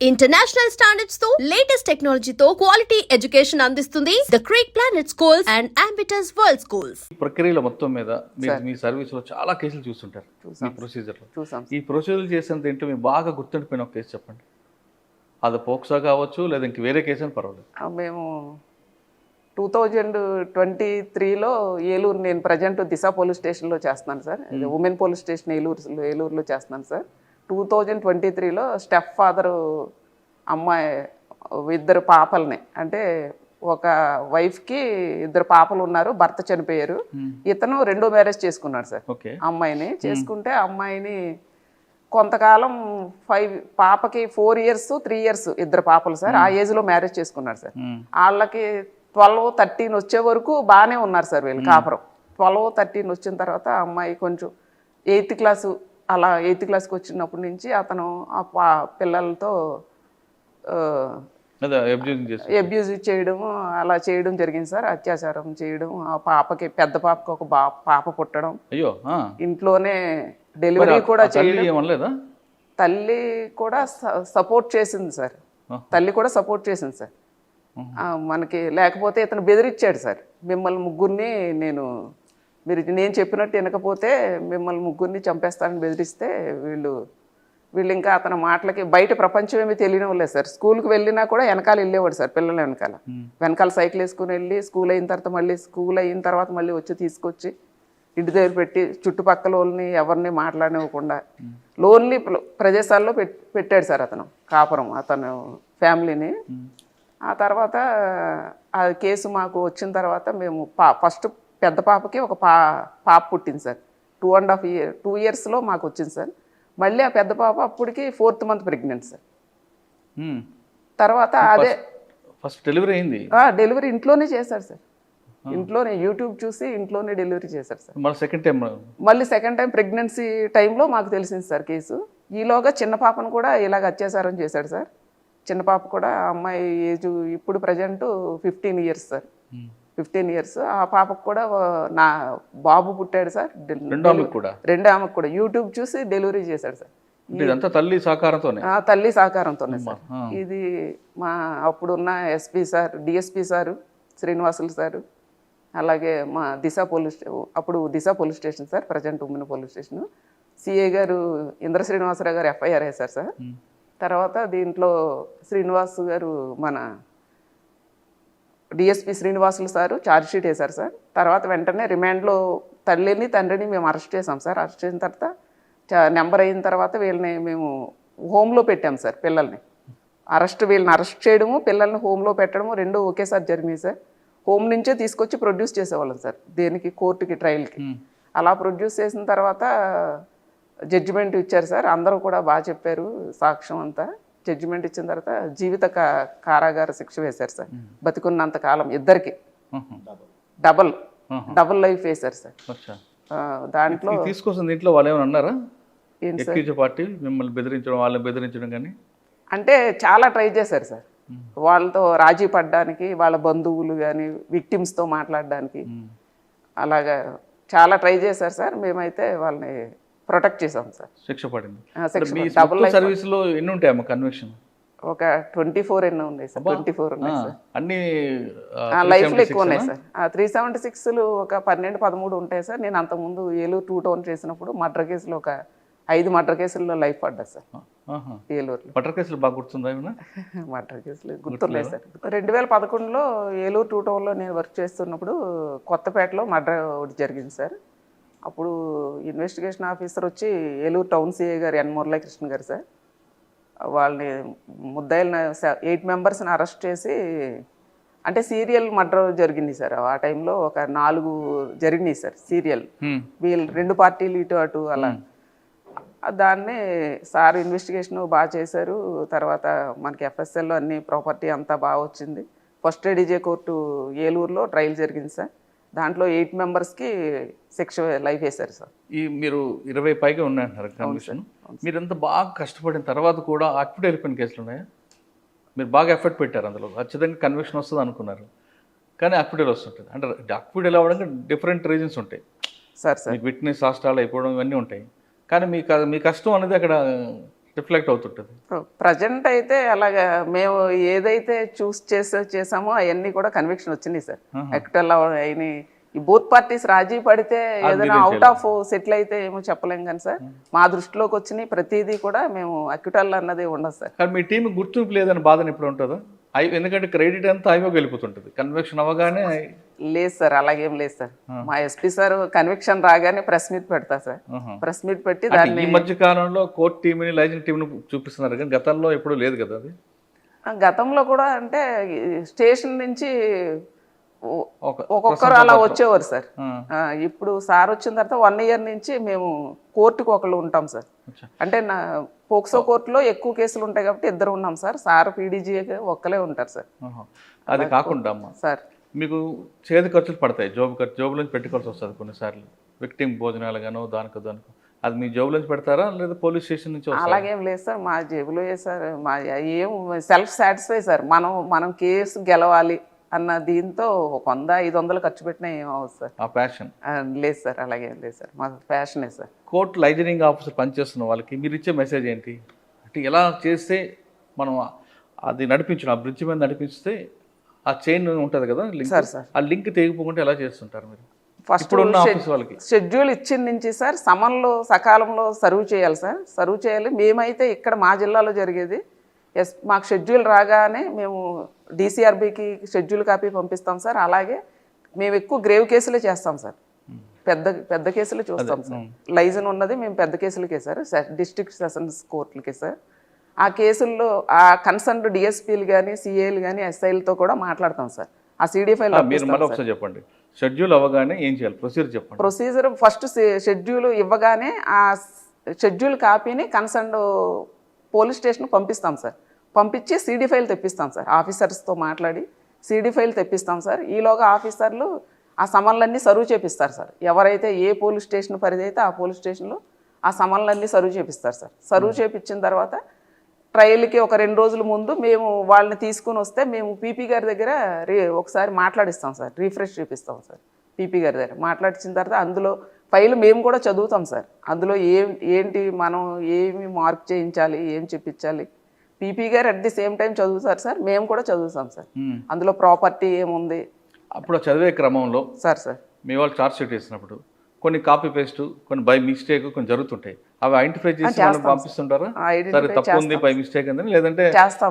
International స్టాండర్డ్స్తో latest టెక్నాలజీతో quality education అందిస్తుంది the Creek Planet schools and Ambitus World schools ఈ ప్రక్రియల మొత్తం మీద మీరు. మీ సర్వీస్లో చాలా కేసులు చూస్తుంటారు మీ చూసాం. ప్రొసీజర్లో. చూసాం ఈ ప్రొసీజర్ చేసేంత ఏంటో మీరు బాగా గుర్తుండిపోయిన ఒక కేసు చెప్పండి. అది పోక్సో కావచ్చు లేదా ఇంక వేరే కేసు అని పర్వాలేదు. ఆ, మేము టూ థౌజండ్ ట్వంటీ త్రీలో ఏలూరు నేను ప్రజెంట్ దిశ పోలీస్ స్టేషన్లో చేస్తున్నాను సార్ ఇది ఉమెన్ పోలీస్ స్టేషన్ ఏలూరు ఏలూరులో చేస్తున్నాను సార్ టూ థౌజండ్ ట్వంటీ త్రీలో స్టెప్ ఫాదరు అమ్మాయి ఇద్దరు పాపల్ని అంటే ఒక వైఫ్కి ఇద్దరు పాపలు ఉన్నారు భర్త చనిపోయారు. ఇతను రెండో మ్యారేజ్ చేసుకున్నాడు సార్. అమ్మాయిని చేసుకుంటే అమ్మాయిని కొంతకాలం ఫైవ్ పాపకి ఫోర్ ఇయర్స్ త్రీ ఇయర్స్ ఇద్దరు పాపలు సార్ ఆ ఏజ్లో మ్యారేజ్ చేసుకున్నారు సార్. వాళ్ళకి ట్వెల్వ్ థర్టీన్ వచ్చే వరకు బాగానే ఉన్నారు సార్ వీళ్ళు కాపురం. ట్వెల్వ్ థర్టీన్ వచ్చిన తర్వాత అమ్మాయి కొంచెం ఎయిత్ క్లాసు అలా ఎయిత్ క్లాస్కి వచ్చినప్పటి నుంచి అతను ఆ పా పిల్లలతో అబ్యూజ్ చేయడం అలా చేయడం జరిగింది సార్. అత్యాచారం చేయడం ఆ పాపకి పెద్ద పాపకి ఒక పాప పుట్టడం. అయ్యో. ఇంట్లోనే డెలివరీ కూడా చేయడం. తల్లి కూడా సపోర్ట్ చేసింది సార్. తల్లి కూడా సపోర్ట్ చేసింది సార్. మనకి లేకపోతే ఇతను బెదిరించాడు సార్. మిమ్మల్ని ముగ్గురిని నేను మీరు నేను చెప్పినట్టు వినకపోతే మిమ్మల్ని ముగ్గురిని చంపేస్తానని బెదిరిస్తే వీళ్ళు వీళ్ళు ఇంకా అతని మాటలకి బయట ప్రపంచం ఏమీ తెలియడం లేదు సార్. స్కూల్కి వెళ్ళినా కూడా వెనకాల వెళ్ళేవాడు సార్ పిల్లల వెనకాల. వెనకాల సైకిల్ వేసుకుని వెళ్ళి స్కూల్ అయిన తర్వాత మళ్ళీ స్కూల్ అయిన తర్వాత మళ్ళీ వచ్చి తీసుకొచ్చి ఇంటి దగ్గర పెట్టి చుట్టుపక్కల వాళ్ళని ఎవరిని మాట్లాడనివ్వకుండా లోన్లీ ప్ర- ప్రదేశాల్లో పెట్ పెట్టాడు సార్ అతను కాపురం అతను ఫ్యామిలీని. ఆ తర్వాత ఆ కేసు మాకు వచ్చిన తర్వాత మేము ఫస్ట్ పెద్ద పాపకి ఒక పా పాప పుట్టింది sir. Two and half year two ఇయర్స్లో మాకు వచ్చింది సార్. మళ్ళీ ఆ పెద్ద పాప అప్పటికి fourth month pregnant sir. Um. తర్వాత అదే ఫస్ట్ డెలివరీ అయింది? డెలివరీ ఇంట్లోనే చేశారు సార్. ఇంట్లోనే యూట్యూబ్ చూసి ఇంట్లోనే డెలివరీ చేశారు సార్. మళ్ళీ సెకండ్ టైం మళ్ళీ? సెకండ్ టైం ప్రెగ్నెన్సీ టైంలో మాకు తెలిసింది సార్ కేసు. ఈలోగా చిన్న పాపను కూడా ఇలాగ అత్యాచారం చేశాడు సార్. చిన్న పాప కూడా అమ్మాయి ఏజ్ ఇప్పుడు present fifteen years sir. Fifteen years ఆ పాపకు కూడా నా బాబు పుట్టాడు సార్. డెల్- రెండో ఆమెకు కూడా? రెండో ఆమెకు కూడా. యూట్యూబ్ చూసి డెలివరీ చేశాడు సార్. ఇదంతా తల్లి సహకారంతోనే? ఆ తల్లి సహకారంతోనే సార్. ఇది మా అప్పుడున్న SP sir DSP sir Srinivasulu sir అలాగే మా దిశ పోలీస్ అప్పుడు Disha police station sir present ఉమ్మిన police station. CA గారు ఇంద్ర శ్రీనివాసరావు గారు ఎఫ్ఐఆర్ వేశారు సార్. తర్వాత దీంట్లో శ్రీనివాస్ గారు మన DSP Srinivasulu sir charge sheet వేశారు సార్. తర్వాత వెంటనే రిమాండ్లో తల్లిని తండ్రిని మేము అరెస్ట్ చేసాం సార్. అరెస్ట్ చేసిన తర్వాత నెంబర్ అయిన తర్వాత వీళ్ళని మేము హోమ్లో పెట్టాం సార్ పిల్లల్ని. అరెస్ట్ వీళ్ళని అరెస్ట్ చేయడము పిల్లల్ని హోమ్లో పెట్టడము రెండు ఒకేసారి జరిగినాయి సార్. హోమ్ నుంచే తీసుకొచ్చి ప్రొడ్యూస్ చేసేవాళ్ళం సార్ దేనికి? కోర్టుకి ట్రయల్కి అలా ప్రొడ్యూస్ చేసిన తర్వాత జడ్జిమెంట్ ఇచ్చారు సార్. అందరూ కూడా బాగా చెప్పారు సాక్ష్యం అంతా. జడ్జిమెంట్ ఇచ్చిన తర్వాత జీవిత కారాగార శిక్ష వేశారు సార్. బతికున్నంత కాలం ఇద్దరికి. డబల్. డబుల్ లైఫ్ వేశారు సార్. దాంట్లో తీసుకొస్తుంది దీంట్లో వాళ్ళు ఏమైనా అన్నారా? ఏంటి సార్? ఎక్కించే పార్టీ మిమ్మల్ని బెదిరించడం వాళ్ళని బెదిరించడం కానీ? అంటే చాలా ట్రై చేశారు సార్. వాళ్ళతో రాజీ పడడానికి వాళ్ళ బంధువులు కానీ విక్టిమ్స్తో మాట్లాడడానికి అలాగా చాలా ట్రై చేశారు సార్. మేమైతే వాళ్ళని ప్రొటెక్ట్ చేసాం సార్. శిక్ష పడింది. డబుల్ సర్వీస్లో ఎన్ని ఉంటాయమ్మా కన్వెక్షన్ ఒక ట్వంటీ ఫోర్ ఎన్నో ఉన్నాయి సార్. ట్వంటీ ఫోర్ ఉన్నాయి సార్. అన్ని లైఫ్లో ఎక్కువ ఉన్నాయి సార్. త్రీ సెవెంటీ సిక్స్లు ఒక పన్నెండు పదమూడు ఉంటాయి సార్. నేను అంతకుముందు ఏలూరు టూ టౌన్ చేసినప్పుడు మర్డర్ కేసులో ఒక ఐదు మర్డర్ కేసుల్లో లైఫ్ పడ్డా సార్. ఏలూరులో. బటర్ కేసులు బాగా గుర్తుందా మర్డర్ కేసులు గుర్తున్నాయి సార్. రెండు వేల పదకొండులో ఏలూరు టూ టౌన్లో నేను వర్క్ చేస్తున్నప్పుడు కొత్తపేటలో మర్డర్ ఒకటి జరిగింది సార్. అప్పుడు ఇన్వెస్టిగేషన్ ఆఫీసర్ వచ్చి ఏలూరు టౌన్ సిఐ గారు ఎన్ మురళీకృష్ణ గారు సార్. వాళ్ళని ముద్దాయిలను ఎయిట్ మెంబర్స్ని అరెస్ట్ చేసి అంటే సీరియల్ మర్డర్ జరిగింది సార్. ఆ టైంలో ఒక నాలుగు జరిగినాయి సార్ సీరియల్ Hmm. వీళ్ళు రెండు పార్టీలు ఇటు అటు అలా. దాన్ని సార్ ఇన్వెస్టిగేషన్ బాగా చేశారు. తర్వాత మనకి ఎఫ్ఎస్ఎల్లో అన్ని ప్రాపర్టీ అంతా బాగా వచ్చింది. ఫస్ట్ డీజే కోర్టు ఏలూరులో ట్రయల్ జరిగింది సార్. దాంట్లో ఎయిట్ మెంబర్స్కి శిక్ష లైఫ్ వేశారు సార్. ఈ మీరు ఇరవై పైగా ఉన్నాయంటున్నారు కన్విక్షన్ మీరు ఎంత బాగా కష్టపడిన తర్వాత కూడా అక్విట్ వెళ్ళిపోయిన కేసులు ఉన్నాయా? మీరు బాగా ఎఫర్ట్ పెట్టారు అందులో. ఖచ్చితంగా కన్విక్షన్ వస్తుంది అనుకున్నారు. కానీ అక్విడల్ వస్తుంటుంది అంటే అక్విడల్ అవ్వడానికి డిఫరెంట్ రీజన్స్ ఉంటాయి. Sir sir. మీకు విట్నెస్ రాష్ట్రాలు అయిపోవడం ఇవన్నీ ఉంటాయి. కానీ మీ మీ కష్టం అనేది అక్కడ రిఫ్లెక్ట్ అవుతుంటుంది. ప్రజెంట్ అయితే అలాగా మేము ఏదైతే చూస్ చేసే చేసామో అవన్నీ కూడా కన్విక్షన్ వచ్చినాయి సార్. ఎక్టల్ అయినాయి. ఈ బోత్ పార్టీస్ రాజీ పడితే ఏదైనా అవుట్ ఆఫ్ సెటిల్ అయితే ఏమో చెప్పలేం కానీ సార్. మా దృష్టిలోకి వచ్చినాయి. ప్రతిదీ కూడా మేము అక్యుటల్ అన్నది ఉండదు సార్. కానీ మీ టీం గుర్తింపు లేదని బాధన ఎప్పుడు ఉంటుందా? ఎందుకంటే క్రెడిట్ అంతా ఐవోకి వెళ్ళిపోతుంటుంది కన్వెక్షన్ అవ్వగానే లేదు సార్ అలాగేం లేదు సార్. మా ఎస్పీ సార్ కన్విక్షన్ రాగానే ప్రెస్ మీట్ పెడతా సార్. ప్రెస్ మీట్ పెట్టి దాన్ని ఈ మధ్య కాలంలో కోర్ట్ టీంని లైజన్ టీంని చూపిస్తున్నారు కానీ గతంలో ఎప్పుడు లేదు కదా అది? గతంలో కూడా అంటే స్టేషన్ నుంచి ఒక్కొక్కరు అలా వచ్చేవారు సార్. ఇప్పుడు సార్ వచ్చిన తర్వాత వన్ ఇయర్ నుంచి మేము కోర్టుకు ఒకళ్ళు ఉంటాం సార్. అంటే నా పోక్సో కోర్టులో ఎక్కువ కేసులు ఉంటాయి కాబట్టి ఇద్దరు ఉన్నాం సార్. సార్ పీడీజీ ఒక్కలే ఉంటారు సార్. అది కాకుండా సార్. మీకు చేతి ఖర్చులు పడతాయి. జోబు ఖర్చు జోబు నుంచి పెట్టుకోవాల్సి వస్తుంది కొన్నిసార్లు. విక్టిమ్ భోజనాలు గానో దానికో దానికో. అది మీ జోబు నుంచి పెడతారా? లేదా పోలీస్ స్టేషన్ నుంచి అలాగేం లేదు సార్. మా జేబులో ఏ సార్ మా ఏం సెల్ఫ్ సాటిస్ఫై సార్. మనం మనం కేసు గెలవాలి అన్న దీంతో ఒక వంద ఐదు వందలు ఖర్చు పెట్టినా ఏం అవ్వదు సార్. ఆ ప్యాషన్? లేదు సార్. అలాగేం లేదు సార్. మా ఫ్యాషనే సార్. కోర్టు లైజనింగ్ ఆఫీసర్ పనిచేస్తున్న వాళ్ళకి మీరు ఇచ్చే మెసేజ్ ఏంటి? అంటే ఎలా చేస్తే మనం అది నడిపించడం ఆ బ్రిడ్జ్ మీద నడిపిస్తే ఆ చైన్ ఉంటుంది కదా లింక్ సార్, సార్. ఆ లింక్ తెగిపోకుండా ఎలా చేస్తుంటారు మీరు? ఫస్ట్ వాళ్ళకి. షెడ్యూల్ ఇచ్చిన నుంచి సార్ సమన్లో సకాలంలో సర్వ్ చేయాలి సార్. సర్వ్ చేయాలి. మేమైతే ఇక్కడ మా జిల్లాలో జరిగేది. ఎస్ మాకు షెడ్యూల్ రాగానే మేము డీసీఆర్బీకి షెడ్యూల్ కాపీ పంపిస్తాం సార్. అలాగే మేము ఎక్కువ గ్రేవ్ కేసులే చేస్తాం సార్. పెద్ద పెద్ద కేసులు చూస్తాం సార్. లైజన్ ఉన్నది మేము పెద్ద కేసులకే సార్. డిస్ట్రిక్ట్ సెషన్స్ కోర్టులకే సార్. ఆ కేసుల్లో ఆ కన్సర్న్ డిఎస్పీలు కానీ సిఏలు కానీ ఎస్ఐలతో కూడా మాట్లాడతాం సార్. ఆ సిడి ఫైల్ చెప్పండి. షెడ్యూల్ అవ్వగానే ఏం చేయాలి? ప్రొసీజర్ చెప్పండి. ప్రొసీజర్ ఫస్ట్ షెడ్యూల్ ఇవ్వగానే ఆ షెడ్యూల్ కాపీని కన్సర్న్ పోలీస్ స్టేషన్ పంపిస్తాం సార్. పంపించి సీడీ ఫైల్ తెప్పిస్తాం సార్. ఆఫీసర్స్తో మాట్లాడి సీడీ ఫైల్ తెప్పిస్తాం సార్. ఈలోగా ఆఫీసర్లు ఆ సమన్లన్నీ సర్వ్ చేపిస్తారు సార్. ఎవరైతే ఏ పోలీస్ స్టేషన్ పరిధి అయితే ఆ పోలీస్ స్టేషన్లో ఆ సమన్లన్నీ సర్వ్ చేపిస్తారు సార్. సర్వ్ చేపించిన తర్వాత ట్రయల్కి ఒక రెండు రోజుల ముందు మేము వాళ్ళని తీసుకుని వస్తే మేము పీపీ గారి దగ్గర రే ఒకసారి మాట్లాడిస్తాం సార్ రీఫ్రెష్ చేపిస్తాం సార్ పీపీ గారి దగ్గర. మాట్లాడించిన తర్వాత అందులో ఫైల్ మేము కూడా చదువుతాం సార్. అందులో ఏం ఏంటి మనం ఏమి మార్క్ చేయించాలి ఏం చెప్పించాలి పీపీ గారు అట్ ది సేమ్ టైం చదువుతారు సార్ మేము కూడా చదువుతాం సార్. అందులో ప్రాపర్టీ ఏముంది? అప్పుడు చదివే క్రమంలో సార్ సార్. మీ వాళ్ళు చార్జ్ షీట్ వేసినప్పుడు కొన్ని కాపీ పేస్ట్ కొన్ని బై మిస్టేక్ కొన్ని జరుగుతుంటాయి. అవి ఐడెంటిఫై చేసి వాళ్ళకి పంపిస్తుంటారా? సరే. తప్పు ఉంది బై మిస్టేక్ అందని లేదంటే.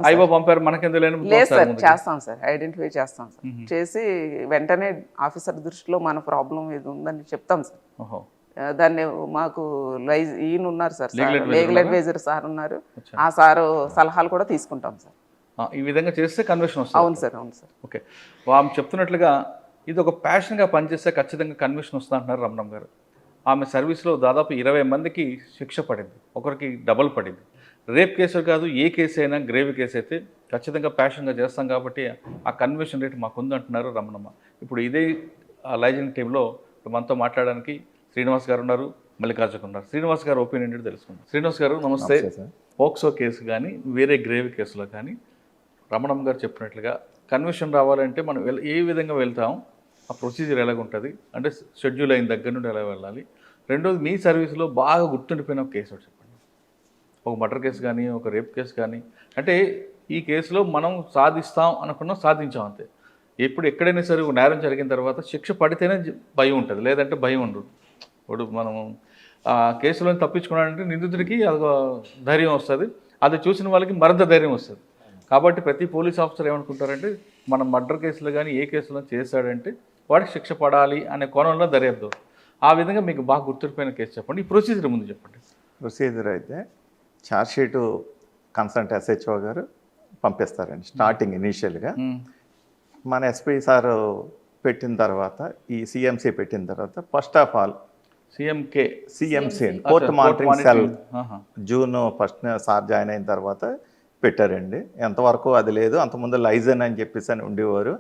అయ్యో పంపారు మనకెందుకు లేని లేదు సార్ చేస్తాం సార్. ఐడెంటిఫై చేస్తాం సార్. చేసి వెంటనే ఆఫీసర్ దృష్టిలో మన ప్రాబ్లం ఇది ఉందని చెప్తాం సార్. దాన్ని మాకు లైజ్ ఈయన ఉన్నారు సార్ లీగల్ అడ్వైజర్ సార్ ఉన్నారు. ఆ సారు సలహాలు కూడా తీసుకుంటాం సార్. ఈ విధంగా చేస్తే కన్వర్షన్ వస్తుంది. అవును సార్ అవును సార్. ఓకే ఆమె చెప్తున్నట్లుగా ఇది ఒక ప్యాషన్గా పనిచేస్తే ఖచ్చితంగా కన్విషన్ వస్తుంది అంటున్నారు రమణం గారు. ఆమె సర్వీస్లో దాదాపు ఇరవై మందికి శిక్ష పడింది. ఒకరికి డబల్ పడింది. రేప్ కేసు కాదు ఏ కేసు అయినా గ్రేవ్ కేసు అయితే ఖచ్చితంగా ప్యాషన్గా చేస్తాం కాబట్టి ఆ కన్విషన్ రేట్ మాకు ఉంది అంటున్నారు రమణమ్మ. ఇప్పుడు ఇదే లైజనింగ్ టీంలో మనతో మాట్లాడడానికి శ్రీనివాస్ గారు ఉన్నారు మల్లికార్జున ఉన్నారు. శ్రీనివాస్ గారు ఒపీనియన్ ఏంటో తెలుసుకుందాం. శ్రీనివాస్ గారు నమస్తే. పోక్సో కేసు కానీ వేరే గ్రేవ్ కేసులో కానీ రమణం గారు చెప్పినట్లుగా కన్విషన్ రావాలంటే మనం ఏ విధంగా వెళ్తాం ఆ ప్రొసీజర్ ఎలాగ ఉంటుంది అంటే షెడ్యూల్ అయిన దగ్గర నుండి ఎలా వెళ్ళాలి రెండోది మీ సర్వీస్లో బాగా గుర్తుండిపోయిన ఒక కేసు చెప్పండి. ఒక మర్డర్ కేసు కానీ ఒక రేప్ కేసు కానీ. అంటే ఈ కేసులో మనం సాధిస్తాం అనుకున్నాం సాధించాం అంతే. ఎప్పుడు ఎక్కడైనా సరే ఒక నేరం జరిగిన తర్వాత శిక్ష పడితేనే భయం ఉంటుంది. లేదంటే భయం ఉండదు. ఇప్పుడు మనం ఆ కేసులో తప్పించుకున్నాడంటే నిందితుడికి అదొక ధైర్యం వస్తుంది. అది చూసిన వాళ్ళకి మరింత ధైర్యం వస్తుంది. కాబట్టి ప్రతి పోలీస్ ఆఫీసర్ ఏమనుకుంటారంటే మనం మర్డర్ కేసులో కానీ ఏ కేసులో చేశాడంటే వాడికి శిక్ష పడాలి అనే కోణంలో దర్యాప్తు. ఆ విధంగా మీకు బాగా గుర్తుండిపోయిన కేసు చెప్పండి. ఈ ప్రొసీజర్ ముందు చెప్పండి. ప్రొసీజర్ అయితే ఛార్జ్షీటు కన్సల్ట్ ఎస్హెచ్ఓ గారు పంపిస్తారండి స్టార్టింగ్ ఇనీషియల్గా. మన ఎస్పీ సార్ పెట్టిన తర్వాత ఈ సిఎంసి పెట్టిన తర్వాత first of all సిఎంకే. CMC court monitoring cell. June first sir join అయిన తర్వాత పెట్టారండి. ఎంతవరకు అది లేదు అంతకుముందు లైజన్ అని చెప్పేసి అని ఉండేవారు.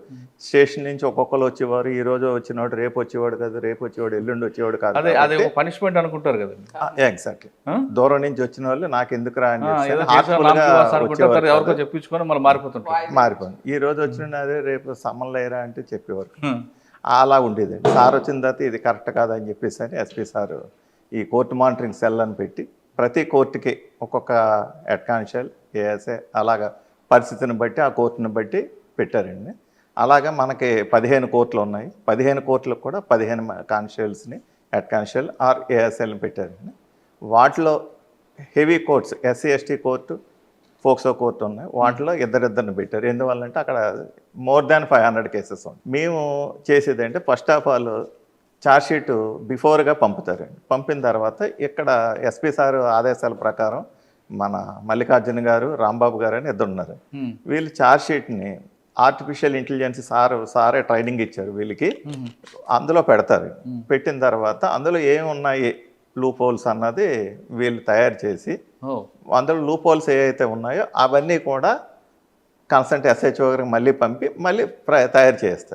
స్టేషన్ నుంచి ఒక్కొక్కరు వచ్చేవారు ఈ రోజు వచ్చినవాడు రేపు వచ్చేవాడు కాదు రేపు వచ్చేవాడు ఎల్లుండి వచ్చేవాడు కాదు అదే అదే ఒక పనిష్మెంట్ అనుకుంటారు కదండి. ఎగ్జాక్ట్లీ? దూరం నుంచి వచ్చిన వాళ్ళు నాకు ఎందుకు రా అని ఎవరికో కాదు. చెప్పించుకొని మళ్ళీ మారిపోతుంటారు. మారిపోయింది ఈ రోజు వచ్చిన అదే రేపు సమ్మన్ లేరా అంటే చెప్పేవారు. అలా ఉండేదండి. సార్ వచ్చిన తర్వాత ఇది కరెక్ట్ కాదని చెప్పేసి అని ఎస్పీ సార్ ఈ కోర్టు మానిటరింగ్ సెల్ అని పెట్టి ప్రతి కోర్టుకి ఒక్కొక్క హెడ్ కానిస్టేబుల్ కేఎస్ఏ అలాగా పరిస్థితిని బట్టి ఆ కోర్టుని బట్టి పెట్టారండి. అలాగా మనకి పదిహేను కోర్టులు ఉన్నాయి. పదిహేను కోర్టులకు కూడా పదిహేను కానిస్టేబుల్స్ని హెడ్ కానిస్టేబుల్ ఆర్ ఏఎస్ఎల్ని పెట్టారండి. వాటిలో heavy courts SC ST court POCSO court ఉన్నాయి. వాటిలో ఇద్దరిద్దరిని పెట్టారు. ఎందువల్లంటే అక్కడ more than five hundred cases ఉన్నాయి. మేము చేసేది అంటే first of all charge sheet బిఫోర్గా పంపుతారండి. పంపిన తర్వాత ఇక్కడ ఎస్పీ సార్ ఆదేశాల ప్రకారం మన మల్లికార్జున గారు రాంబాబు గారు అని ఇద్దరు ఉన్నారు. Hmm. వీళ్ళు ఛార్జ్షీట్ని ఆర్టిఫిషియల్ ఇంటెలిజెన్స్ సార్ సారే ట్రైనింగ్ ఇచ్చారు వీళ్ళకి. అందులో పెడతారు. పెట్టిన తర్వాత అందులో ఏమున్నాయి? లూప్ హోల్స్ అన్నది వీళ్ళు తయారు చేసి అందులో లూప్ హోల్స్ ఏవైతే ఉన్నాయో అవన్నీ కూడా కన్సల్ట్ ఎస్హెచ్ఓ గారికి మళ్ళీ పంపి మళ్ళీ తయారు చేస్తారు.